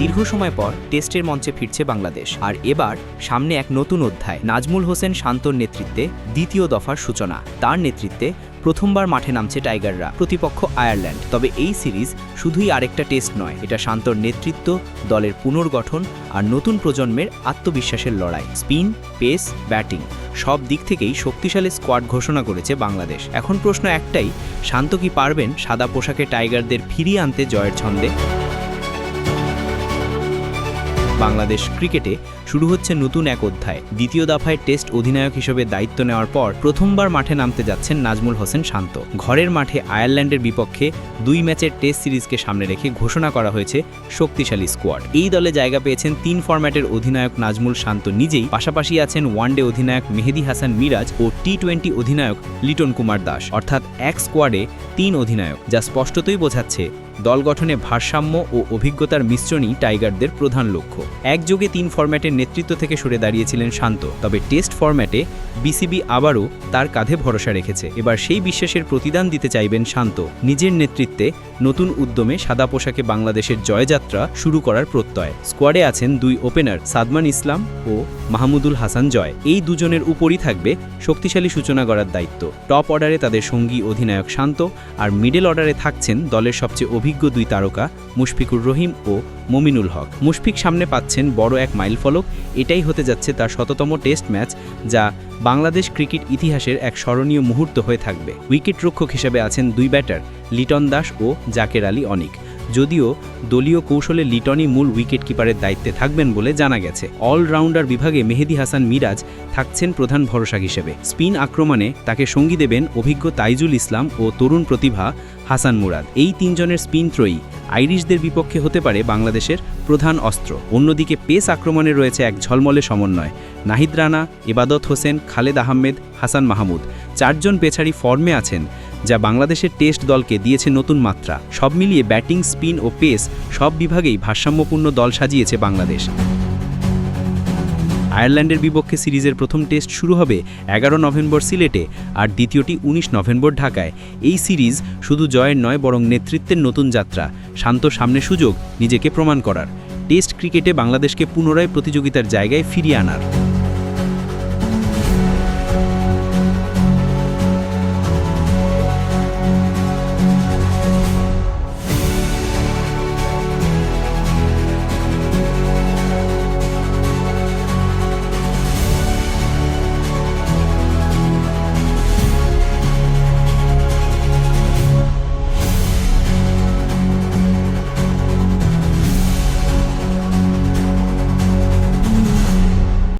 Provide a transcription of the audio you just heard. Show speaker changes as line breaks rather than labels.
দীর্ঘ সময় পর টেস্টের মঞ্চে ফিরছে বাংলাদেশ। আর এবার সামনে এক নতুন অধ্যায়, নাজমুল হোসেন শান্তর নেতৃত্বে দ্বিতীয় দফার সূচনা। তার নেতৃত্বে প্রথমবার মাঠে নামছে টাইগাররা, প্রতিপক্ষ আয়ারল্যান্ড। তবে এই সিরিজ শুধুই আরেকটা টেস্ট নয়, এটা শান্তর নেতৃত্ব, দলের পুনর্গঠন আর নতুন প্রজন্মের আত্মবিশ্বাসের লড়াই। স্পিন, পেস, ব্যাটিং, সব দিক থেকেই শক্তিশালী স্কোয়াড ঘোষণা করেছে বাংলাদেশ। এখন প্রশ্ন একটাই, শান্ত কি পারবেন সাদা পোশাকে টাইগারদের ফিরিয়ে আনতে জয়ের ছন্দে? বাংলাদেশ ক্রিকেটে শুরু হচ্ছে নতুন এক অধ্যায়। দ্বিতীয় দফায় টেস্ট অধিনায়ক হিসেবে দায়িত্ব নেওয়ার পর প্রথমবার মাঠে নামতে যাচ্ছেন নাজমুল হোসেন শান্ত। ঘরের মাঠে আয়ারল্যান্ডের বিপক্ষে দুই ম্যাচের টেস্ট সিরিজকে সামনে রেখে ঘোষণা করা হয়েছে শক্তিশালী স্কোয়াড। এই দলে জায়গা পেয়েছেন তিন ফরম্যাটের অধিনায়ক নাজমুল শান্ত নিজেই। পাশাপাশি আছেন ওয়ানডে অধিনায়ক মেহেদি হাসান মিরাজ ও টি টোয়েন্টি অধিনায়ক লিটন কুমার দাস। অর্থাৎ এক স্কোয়াডে তিন অধিনায়ক, যা স্পষ্টতই বোঝাচ্ছে দল গঠনে ভারসাম্য ও অভিজ্ঞতার মিশ্রণই টাইগারদের প্রধান লক্ষ্য। একযোগে তিন ফরম্যাটের নেতৃত্ব থেকে সরে দাঁড়িয়েছিলেন শান্ত, তবে টেস্ট ফরম্যাটে বিসিবি আবারও তার কাঁধে ভরসা রেখেছে। এবার সেই বিশ্বাসের প্রতিদান দিতে চাইবেন শান্ত। নিজের নেতৃত্বে নতুন উদ্যমে সাদা পোশাকে বাংলাদেশের জয়যাত্রা শুরু করার প্রত্যয়। স্কোয়াডে আছেন দুই ওপেনার সাদমান ইসলাম ও মাহমুদুল হাসান জয়। এই দুজনের উপরই থাকবে শক্তিশালী সূচনা করার দায়িত্ব। টপ অর্ডারে তাদের সঙ্গী অধিনায়ক শান্ত আর মিডল অর্ডারে থাকছেন দলের সবচেয়ে অভিজ্ঞ দুই তারকা, মুশফিকুর রহিম ও মমিনুল হক। মুশফিক সামনে পাচ্ছেন বড় এক মাইলফলক। এটাই হতে যাচ্ছে তার শততম টেস্ট ম্যাচ, যা বাংলাদেশ ক্রিকেট ইতিহাসের এক স্মরণীয় মুহূর্ত হয়ে থাকবে। উইকেট রক্ষক হিসেবে আছেন দুই ব্যাটার, লিটন দাস ও জাকের আলী অনিক। যদিও দলীয় কৌশলে লিটনই মূল উইকেট কিপারের দায়িত্বে থাকবেন বলে জানা গেছে। অলরাউন্ডার বিভাগে মেহেদি হাসান মিরাজ থাকছেন প্রধান ভরসা হিসেবে। স্পিন আক্রমণে তাকে সঙ্গী দেবেন অভিজ্ঞ তাইজুল ইসলাম ও তরুণ প্রতিভা হাসান মুরাদ। এই তিনজনের স্পিন ত্রয়ী আইরিশদের বিপক্ষে হতে পারে বাংলাদেশের প্রধান অস্ত্র। অন্যদিকে পেস আক্রমণে রয়েছে এক ঝলমলে সমন্বয়। নাহিদ রানা, এবাদত হোসেন, খালেদ আহমেদ, হাসান মাহমুদ। চারজন পেছাড়ি ফর্মে আছেন। যা বাংলাদেশের টেস্ট দলকে দিয়েছে নতুন মাত্রা। সব মিলিয়ে ব্যাটিং, স্পিন ও পেস সব বিভাগেই ভারসাম্যপূর্ণ দল সাজিয়েছে বাংলাদেশ। আয়ারল্যান্ডের বিপক্ষে সিরিজের প্রথম টেস্ট শুরু হবে এগারো নভেম্বর সিলেটে আর দ্বিতীয়টি ১৯ নভেম্বর ঢাকায়। এই সিরিজ শুধু জয়ের নয়, বরং নেতৃত্বের নতুন যাত্রা। শান্ত সামনে সুযোগ নিজেকে প্রমাণ করার। টেস্ট ক্রিকেটে বাংলাদেশকে পুনরায় প্রতিযোগিতার জায়গায় ফিরিয়ে আনার।